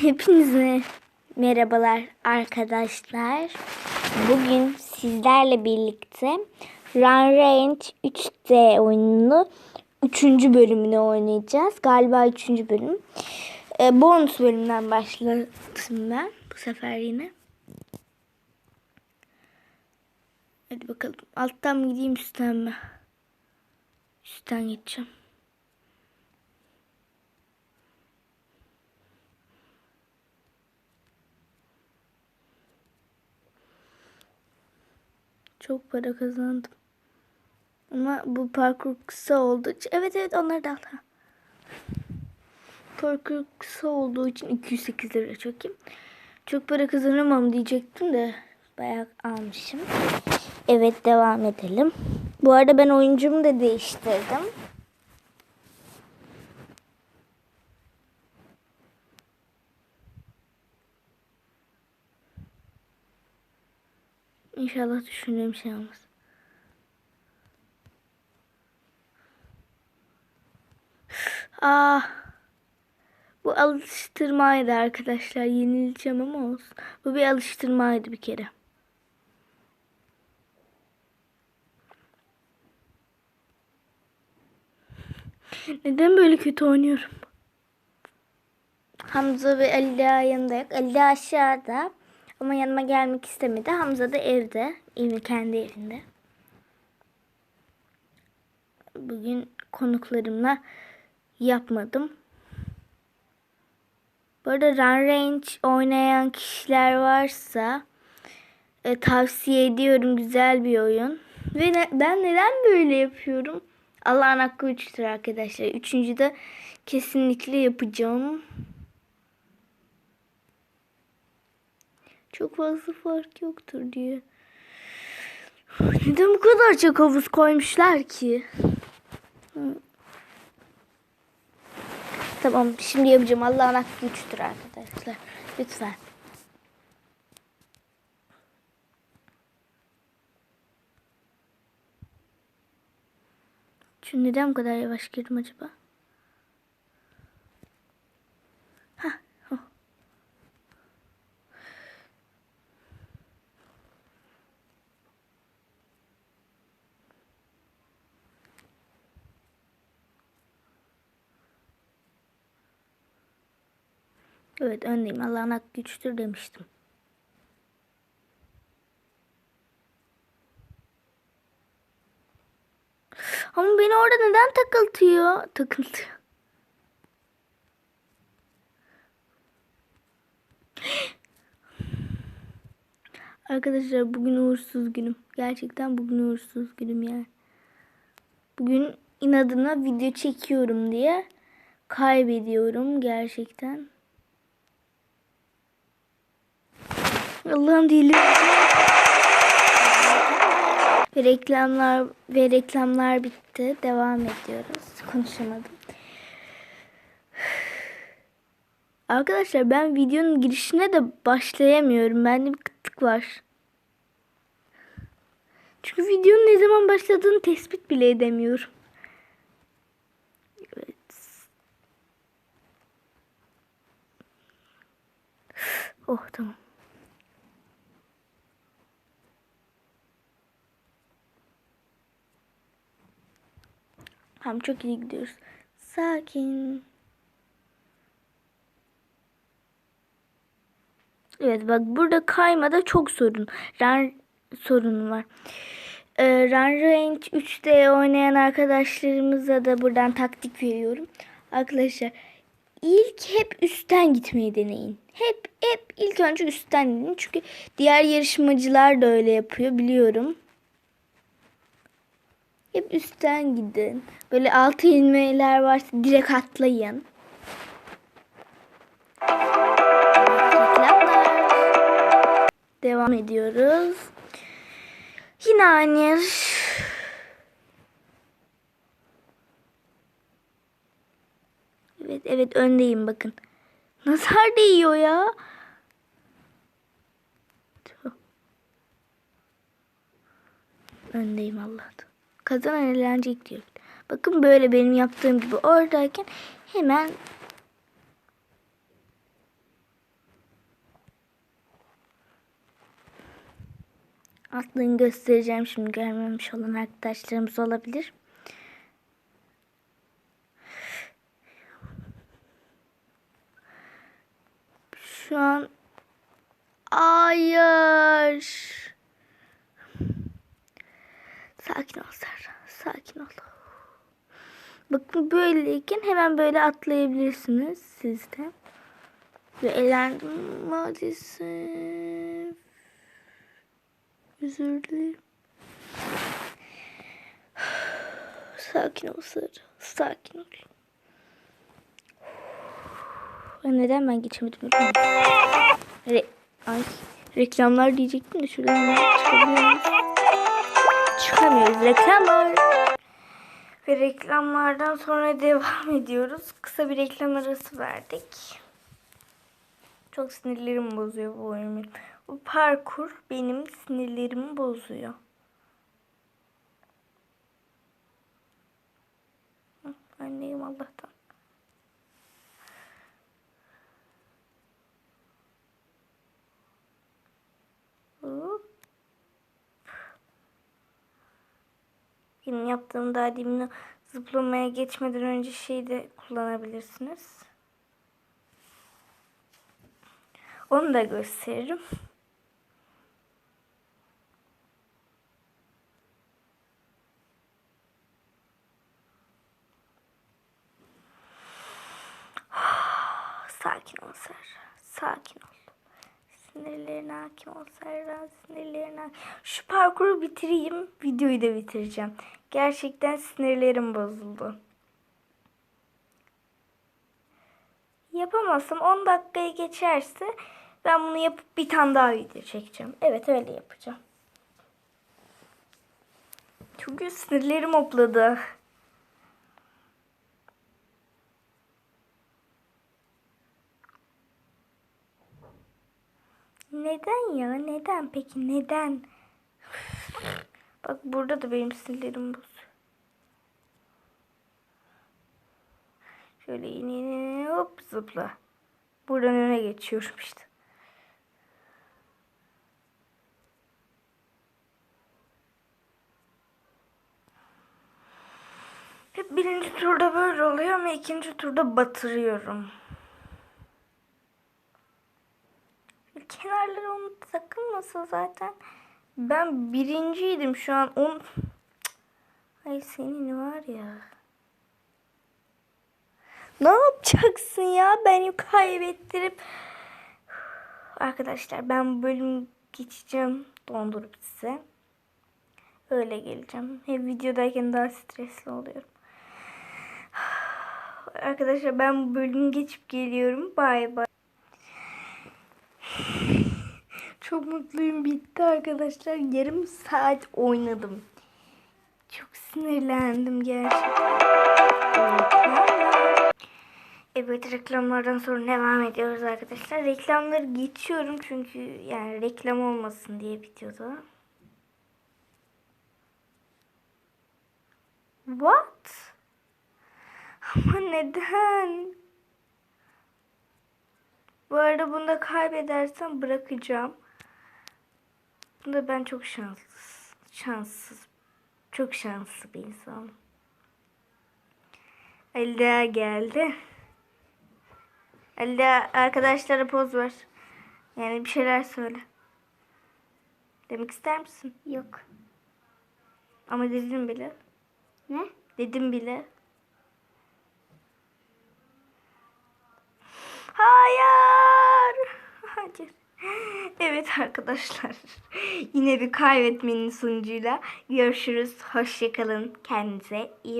Hepinize merhabalar arkadaşlar. Bugün sizlerle birlikte Run Range 3D oyununu 3. bölümünü oynayacağız. Galiba 3. bölüm. Ee, bonus bölümden başladım ben bu sefer yine. Hadi bakalım. Alttan mı gideyim üstten mi? Üstten gideceğim. Çok para kazandım. Ama bu parkur kısa olduğu için... Evet evet onları da al. Parkur kısa olduğu için 208 lira çok iyi. Çok para kazanamam diyecektim de bayağı almışım. Evet devam edelim. Bu arada ben oyuncumu da değiştirdim. İnşallah düşündüğüm şey olmaz. Ah. Bu alıştırmaydı arkadaşlar. Yenileceğim ama olsun. Bu bir alıştırmaydı bir kere. Neden böyle kötü oynuyorum? Hamza ve Ali yanında yok. Ali aşağıda. Ama yanıma gelmek istemedi. Hamza da evde. Evi kendi evinde. Bugün konuklarımla yapmadım. Bu arada Run Range oynayan kişiler varsa e, tavsiye ediyorum. Güzel bir oyun. Ve ne- ben neden böyle yapıyorum? Allah'ın hakkı üçtür arkadaşlar. Üçüncü de kesinlikle yapacağım. Çok fazla fark yoktur diye. Neden bu kadar çok havuz koymuşlar ki? Tamam şimdi yapacağım. Allah'ın hakkı güçtür arkadaşlar. Lütfen. Çünkü neden bu kadar yavaş girdim acaba? Hah, oh. Evet öndeyim. Allah'ın hakkı güçtür demiştim. Ama beni orada neden takıltıyor? Takıltıyor. Arkadaşlar bugün uğursuz günüm. Gerçekten bugün uğursuz günüm yani. Bugün inadına video çekiyorum diye kaybediyorum gerçekten. Allah'ım değilim. Ve reklamlar ve reklamlar bitti. Devam ediyoruz. Konuşamadım. Arkadaşlar ben videonun girişine de başlayamıyorum. Bende bir kıtlık var. Çünkü videonun ne zaman başladığını tespit bile edemiyorum. Evet. Oh tamam. Tamam çok iyi gidiyoruz. Sakin. Evet bak burada kaymada çok sorun. Run sorunu var. Ee, Run Range 3D oynayan arkadaşlarımıza da buradan taktik veriyorum. Arkadaşlar ilk hep üstten gitmeyi deneyin. Hep hep ilk önce üstten deneyin. Çünkü diğer yarışmacılar da öyle yapıyor biliyorum. Hep üstten gidin. Böyle altı ilmeğler varsa direkt atlayın. Devam ediyoruz. Yine aynı. Evet evet öndeyim bakın. Nazar değiyor ya. Öndeyim Allah'tan kazanan eğlenecek diyor. Bakın böyle benim yaptığım gibi oradayken hemen Aklını göstereceğim şimdi görmemiş olan arkadaşlarımız olabilir. Şu an hayır. Sakin ol Serra. Sakin ol. Bakın böyleyken hemen böyle atlayabilirsiniz siz de. Ve elendim maalesef. Özür dilerim. Sakin ol Sarı. Sakin ol. Neden ben geçemedim? Re Ay, reklamlar diyecektim de şuradan hemen Çıkamıyoruz. Reklamlar. Ve reklamlardan sonra devam ediyoruz. Kısa bir reklam arası verdik. Çok sinirlerimi bozuyor bu oyun. Bu parkur benim sinirlerimi bozuyor. Anneyim Allah'tan. Hop. Benim yaptığım daha demin zıplamaya geçmeden önce şeyi de kullanabilirsiniz. Onu da gösteririm. Sakin ol Serra. Sakin ol. Sinirlerine hakim ol Serra. Sinirlerine Şu parkuru bitireyim. Videoyu da bitireceğim. Gerçekten sinirlerim bozuldu. Yapamazsam 10 dakikaya geçerse ben bunu yapıp bir tane daha video çekeceğim. Evet öyle yapacağım. Çünkü sinirlerim hopladı. Neden ya? Neden peki? Neden? Bak burada da benim sinirlerim bozuyor. Şöyle yine yine hop zıpla. Buradan öne geçiyorum işte. Hep birinci turda böyle oluyor ama ikinci turda batırıyorum. Kenarları onu takılmasa zaten ben birinciydim şu an on. Ay senin var ya. Ne yapacaksın ya beni kaybettirip Arkadaşlar ben bu bölüm geçeceğim dondurup size. Öyle geleceğim. Hep videodayken daha stresli oluyorum. Arkadaşlar ben bu bölümü geçip geliyorum. Bay bay. Çok mutluyum. Bitti arkadaşlar. Yarım saat oynadım. Çok sinirlendim gerçekten. Evet reklamlardan sonra devam ediyoruz arkadaşlar. Reklamları geçiyorum çünkü yani reklam olmasın diye videoda. What? Ama neden? Bu arada bunu da kaybedersem bırakacağım. Bunda ben çok şanssız. Şanssız. Çok şanslı bir insanım. Elde geldi. Elde arkadaşlara poz ver. Yani bir şeyler söyle. Demek ister misin? Yok. Ama dedim bile. Ne? Dedim bile. Hayır. Hayır. Evet arkadaşlar. Yine bir kaybetmenin sonucuyla görüşürüz. Hoşçakalın. Kendinize iyi